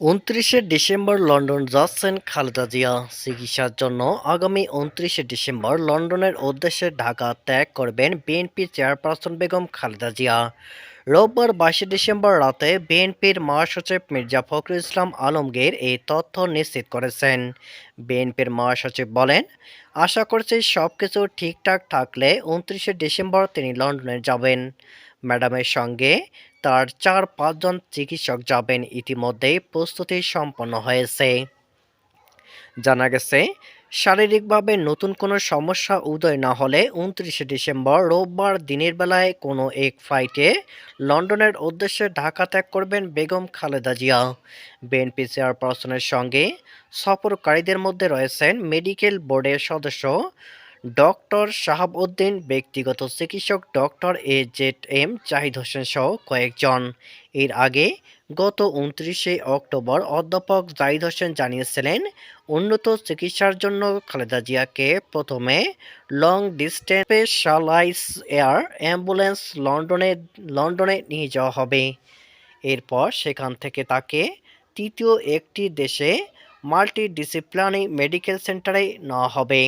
উনত্রিশে December London যাচ্ছেন খালেদা জিয়া। চিকিৎসার জন্য আগামী উনত্রিশে ডিসেম্বর লন্ডনের উদ্দেশ্যে ঢাকা ত্যাগ করবেন বিএনপি চেয়ারপারসন বেগম খালেদা জিয়া। রোববার বাইশে ডিসেম্বর রাতে বিএনপির মহাসচিব মির্জা ফখরুল ইসলাম আলমগীর এই তথ্য নিশ্চিত করেছেন। বিএনপির মহাসচিব বলেন, আশা করছি সব কিছু ঠিকঠাক থাকলে উনত্রিশে ডিসেম্বর তিনি লন্ডনে যাবেন। ম্যাডামের সঙ্গে তার চার পাঁচজন চিকিৎসক যাবেন ইতিমধ্যেই প্রস্তুতি সম্পন্ন হয়েছে। জানা গেছে, শারীরিকভাবে নতুন কোনো সমস্যা উদয় না হলে উনত্রিশে ডিসেম্বর রোববার দিনের বেলায় কোনো এক ফ্লাইটে লন্ডনের উদ্দেশ্যে ঢাকা ত্যাগ করবেন বেগম খালেদা জিয়া। বিএনপি চেয়ারপারসনের সঙ্গে সফরকারীদের মধ্যে রয়েছেন মেডিকেল বোর্ডের সদস্য ডক্টর শাহাবউদ্দিন ব্যক্তিগত চিকিৎসক doctor A Z M Zahid Hossain সহ কয়েকজন। এর আগে গত উনত্রিশে অক্টোবর অধ্যাপক জাহিদ হোসেন জানিয়েছিলেন, উন্নত চিকিৎসার জন্য খালেদা জিয়াকে প্রথমে long distance specialize air ambulance লন্ডনে লন্ডনে নিয়ে যাওয়া হবে। এরপর সেখান থেকে তাকে তৃতীয় একটি দেশে মাল্টিডিসিপ্লিনারি মেডিকেল সেন্টারে নেওয়া হবে।